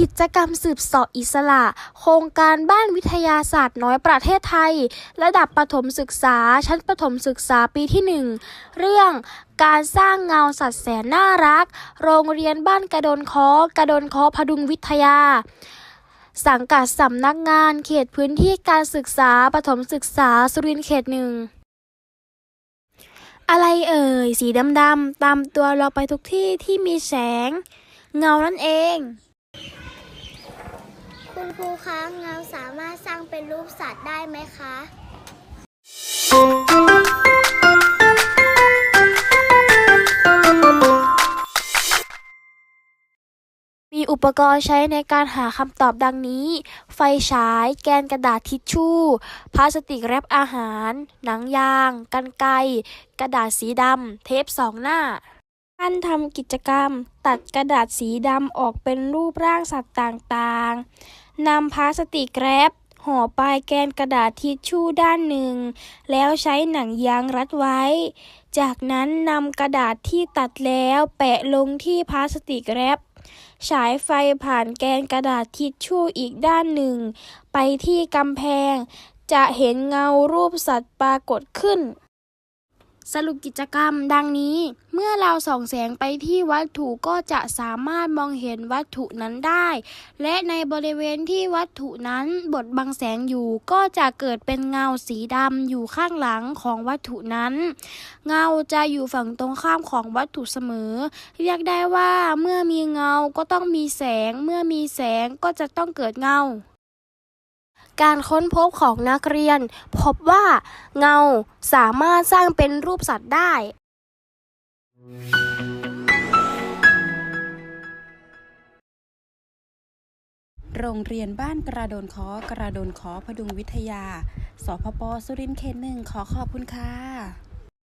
กิจกรรมสืบสาะอิสระ โครงการบ้านวิทยาศาสตร์น้อยประเทศไทย ระดับประถมศึกษาชั้นประถมศึกษาปีที่ 1 เรื่องการสร้างเงาสัตว์แสนน่ารัก โรงเรียนบ้านกระโดนคอกระโดนคอพดุงวิทยา สังกัดสำนักงานเขตพื้นที่การศึกษาประถมศึกษาสุรินทร์เขตหนึ่งอะไรเอ่ย สีดำๆตามตัวเราไปทุกที่ที่มีแสง เงานั่นเอง คุณครูคะเงาสามารถสร้างเป็นรูปสัตว์ได้ไหมคะมีอุปกรณ์ใช้ในการหาคำตอบดังนี้ ไฟฉาย แกนกระดาษทิชชู่ พลาสติกแรปอาหาร หนังยาง กันไกรกระดาษสีดำ เทปสองหน้า ท่านทำกิจกรรม ตัดกระดาษสีดำออกเป็นรูปร่างสัตว์ต่างๆ นำพลาสติกแรปห่อปลายแกนกระดาษทิชชู่ด้านหนึ่ง แล้วใช้หนังยางรัดไว้ จากนั้นนำกระดาษที่ตัดแล้วแปะลงที่พลาสติกแรปฉายไฟผ่านแกนกระดาษทิชชู่อีกด้านหนึ่ง ไปที่กำแพง จะเห็นเงารูปสัตว์ปรากฏขึ้น สรุปกิจกรรมดังนี้ เมื่อเราส่องแสงไปที่วัตถุก็จะสามารถมองเห็นวัตถุนั้นได้ และในบริเวณที่วัตถุนั้นบดบังแสงอยู่ก็จะเกิดเป็นเงาสีดำอยู่ข้างหลังของวัตถุนั้น เงาจะอยู่ฝั่งตรงข้ามของวัตถุเสมอ เรียกได้ว่าเมื่อมีเงาก็ต้องมีแสง เมื่อมีแสงก็จะต้องเกิดเงา การค้นพบของนักเรียน พบว่าเงาสามารถสร้างเป็นรูปสัตว์ได้ โรงเรียนบ้านกระโดนคอกระโดนคอพดุงวิทยา สพปสุรินทร์เขตหนึ่งขอขอบคุณค่ะ